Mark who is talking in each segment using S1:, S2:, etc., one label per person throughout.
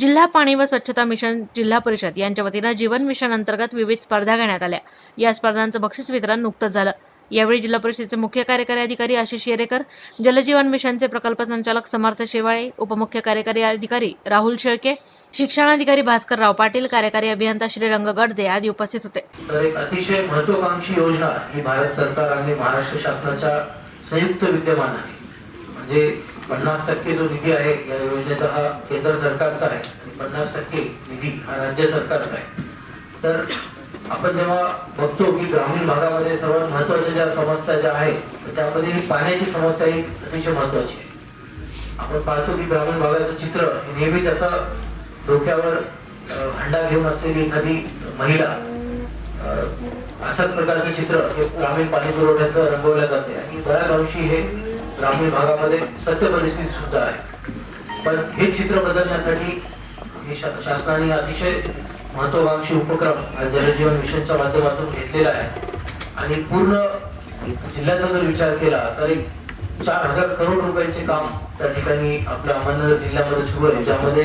S1: जिल्हा पाणी व स्वच्छता मिशन जिल्हा परिषद यांच्या वतीनं जीवन मिशन अंतर्गत विविध स्पर्धा घेण्यात आल्या. या स्पर्धांचं बक्षीस वितरण नुकतंच झालं. यावेळी जिल्हा परिषदेचे मुख्य कार्यकारी अधिकारी आशिष येरेकर जलजीवन मिशनचे प्रकल्प संचालक समर्थ शेवाळे उपमुख्य कार्यकारी अधिकारी राहुल शेळके शिक्षणाधिकारी भास्करराव पाटील कार्यकारी अभियंता श्रीरंग गडदे आदी उपस्थित होते.
S2: तर एक अतिशय महत्वाकांक्षी योजना ही भारत सरकार आणि महाराष्ट्र शासनाच्या संयुक्त विद्यमान आहे. म्हणजे पन्नास टक्के जो निधी आहे या योजनेचा हा केंद्र सरकारचा आहे आणि पन्नास टक्के निधी हा राज्य सरकारचा आहे. तर आपण जेव्हा बघतो की ग्रामीण भागामध्ये सर्वात महत्त्वाच्या ज्या समस्या ज्या आहेत त्यामध्ये ही पाण्याची समस्या ही अतिशय महत्वाची आहे. आपण पाहतो की ग्रामीण भागाचं चित्र नेहमीच असं डोक्यावर अं, हंडा घेऊन असलेली एखादी महिला अशाच प्रकारचं चित्र हे ग्रामीण पाणी पुरवठ्याचं रंगवल्या जाते आणि बऱ्याच अंशी हे ग्रामीण भागामध्ये सत्य परिस्थिती सुद्धा आहे. पण हे चित्र बदलण्यासाठी हे शासनाने अतिशय महत्वाकांक्षी उपक्रम जलजीवन मिशनच्या माध्यमातून घेतलेला आहे. आणि पूर्ण जिल्ह्याचा जर विचार केला तर एक चार हजार करोड रुपयांचे काम त्या ठिकाणी आपल्या अहमदनगर जिल्ह्यामध्ये सुरू आहे. ज्यामध्ये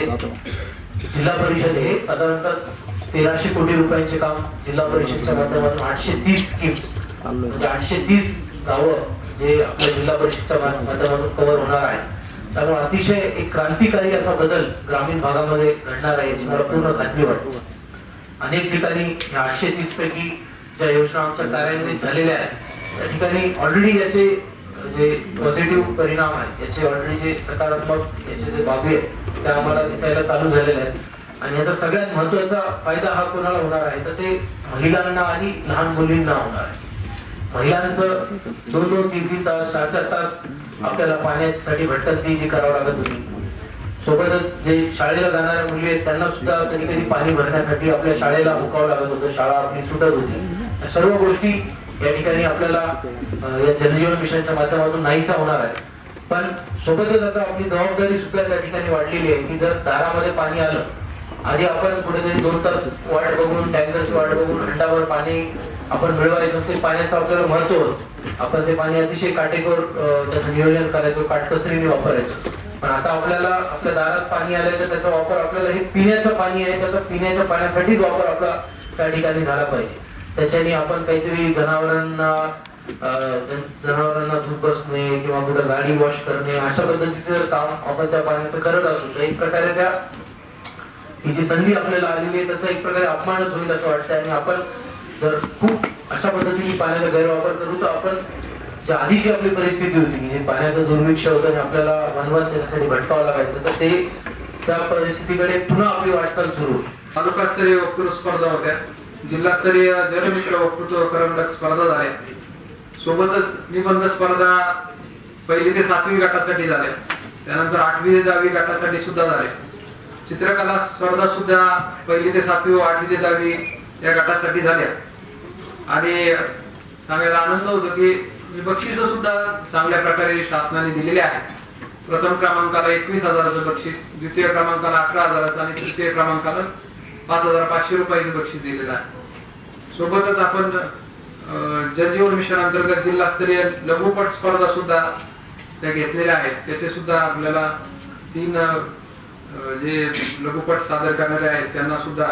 S2: जिल्हा परिषद हे साधारणतः तेराशे कोटी रुपयांचे काम जिल्हा परिषदच्या माध्यमातून आठशे तीस स्कीम्स म्हणजे आठशे तीस गावं जे आपल्या जिल्हा परिषदच्या माध्यमातून कव्हर होणार आहे. त्यामुळे अतिशय एक क्रांतिकारी असा बदल ग्रामीण भागामध्ये घडणार आहे याची मला पूर्ण खात्री वाटते. अनेक ठिकाणी या आठशे तीस पैकी ज्या योजना आमच्या कार्यान्वित झालेल्या आहेत त्या ठिकाणी ऑलरेडी याचे जे पॉझिटिव्ह परिणाम आहेत याचे ऑलरेडी जे सकारात्मक याचे जे बाबी आहेत त्या आम्हाला दिसायला चालू झालेल्या आहेत. आणि याचा सगळ्यात महत्त्वाचा फायदा हा कोणाला होणार आहे तर ते महिलांना आणि लहान मुलींना होणार आहे. महिलांचं दोन दोन तीन तीन तास चार चार तास आपल्याला पाण्यासाठी भटकंती जी करावं लागत होती. सोबतच जे शाळेला जाणाऱ्या मुली आहेत त्यांना सुद्धा कधी कधी पाणी भरण्यासाठी आपल्या शाळेला मुकावं लागत होतं शाळा आपली सुटत होती. सर्व गोष्टी या ठिकाणी आपल्याला या जलजीवन मिशनच्या माध्यमातून नाहीसा होणार आहे पण सोबतच आता आपली जबाबदारी सुद्धा त्या ठिकाणी वाढलेली आहे की जर दारामध्ये पाणी आलं आधी आपण कुठेतरी दोन तास वाट बघून टँकरची वाट बघून हंडावर पाणी आपण मिळवायचो ते पाण्याचं आपल्याला महत्त्व आपण ते पाणी अतिशय काटेकोर त्याचं नियोजन करायचो काटकसरीने वापरायचो. पण आता आपल्याला आपल्या दारात पाणी आलं तर त्याचा वापर आपल्याला हे पिण्याचं पाणी आहे त्याचा पिण्याच्या पाण्यासाठीच वापर आपला त्या ठिकाणी झाला पाहिजे. त्याच्याने आपण काहीतरी जनावरांना अं, जनावरांना धूप बसणे किंवा कुठं गाडी वॉश करणे अशा पद्धतीचं जर काम आपण त्या पाण्याचं करत असू तर एक प्रकारे त्या ही जी संधी आपल्याला आलेली आहे त्याचा एक प्रकारे अपमानच होईल असं वाटतं आणि आपण जर खूप अशा पद्धतीने पाण्याचा गैरवापर करू तर आपण जे आधीची आपली परिस्थिती होती म्हणजे पाण्याचा पाण्याचं दुर्भिक्ष होतं आणि आपल्याला वनवन त्याच्यासाठी भटकावं लागायचं तर ते त्या परिस्थितीकडे पुन्हा आपली वाटचाल सुरू.
S3: तालुकास्तरीय वक्तृत्व स्पर्धा होत्या. जिल्हास्तरीय जलमित्र वक्तृत्व करंडक स्पर्धा झाल्या. सोबतच निबंध स्पर्धा पहिली ते सातवी गटासाठी झाल्या. त्यानंतर आठवी ते दहावी गटासाठी सुद्धा झाल्या. चित्रकला स्पर्धा सुद्धा पहिली ते सातवी व आठवी ते दहावी या गटासाठी झाल्या. आणि सांगायला आनंद होतो की बक्षीस सुद्धा चांगल्या प्रकारे शासनाने दिलेले आहे प्रथम क्रमांकाला एकवीस हजाराचं बक्षीस द्वितीय क्रमांकाला अकरा हजाराचं आणि तृतीय क्रमांकाला पाच हजार पाचशे रुपयाचं बक्षीस दिलेलं आहे. सोबतच आपण जलजीवन मिशन अंतर्गत जिल्हास्तरीय लघुपट स्पर्धा सुद्धा त्या घेतलेल्या आहेत. त्याचे सुद्धा आपल्याला तीन जे लघुपट सादर करणारे आहेत त्यांना सुद्धा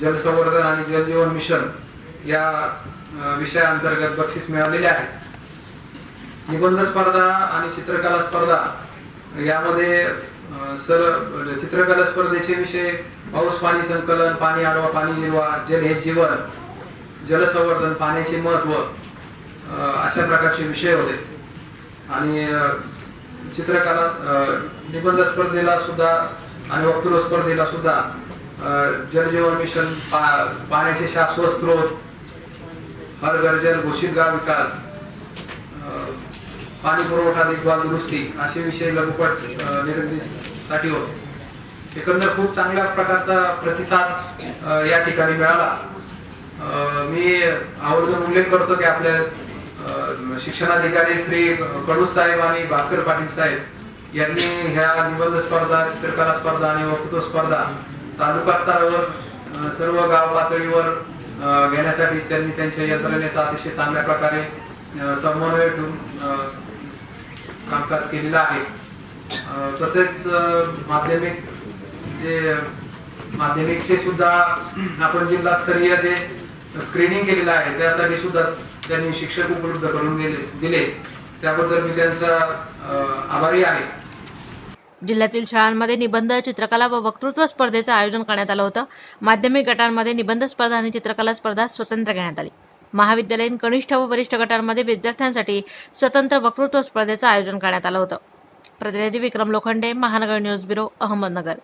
S3: जलसंवर्धन आणि जलजीवन मिशन या विषयाअंतर्गत बक्षीस मिळालेले आहे. निबंध स्पर्धा आणि चित्रकला स्पर्धा यामध्ये सर चित्रकला स्पर्धेचे विषय पाऊस पाणी संकलन पाणी आडवा पाणी हिरवा जल हे जीवन जलसंवर्धन पाण्याचे महत्त्व अं, अशा प्रकारचे विषय होते. आणि चित्रकला अं, निबंध स्पर्धेला सुद्धा आणि वक्तृत्व स्पर्धेला सुद्धा जलजीवन मिशन पा पाण्याचे शाश्वत स्रोत हर घर जल घोषित गाव विकास पाणी पुरवठा देखभाल दुरुस्ती असे विषय लघुपट निर्मितीसाठी होते. एकंदर खूप चांगल्या प्रकारचा प्रतिसाद या ठिकाणी मिळाला. मी आवर्जून उल्लेख करतो की आपल्या शिक्षणाधिकारी श्री कडूस साहेब आणि भास्कर पाटील साहेब यांनी ह्या निबंध स्पर्धा चित्रकला स्पर्धा आणि वक्तृत्व स्पर्धा तालुका स्तरावर सर्व गाव पातळीवर घेण्यासाठी त्यांनी त्यांच्या यंत्रणेचा अतिशय चांगल्या प्रकारे समन्वय ठेवून कामकाज केलेलं आहे. तसेच माध्यमिक जे माध्यमिकचे सुद्धा आपण जिल्हास्तरीय जे स्क्रीनिंग केलेलं आहे त्यासाठी सुद्धा त्यांनी शिक्षक उपलब्ध करून दिले दिले. त्याबद्दल मी त्यांचा आभारी आहे.
S1: जिल्ह्यातील शाळांमध्ये निबंध चित्रकला व वक्तृत्व स्पर्धेचं आयोजन करण्यात आलं होतं. माध्यमिक गटांमध्ये निबंध स्पर्धा आणि चित्रकला स्पर्धा स्वतंत्र घेण्यात आली. महाविद्यालयीन कनिष्ठ व वरिष्ठ गटांमध्ये विद्यार्थ्यांसाठी स्वतंत्र वक्तृत्व स्पर्धेचं आयोजन करण्यात आलं होतं. प्रतिनिधी विक्रम लोखंडे महानगर न्यूज ब्युरो अहमदनगर.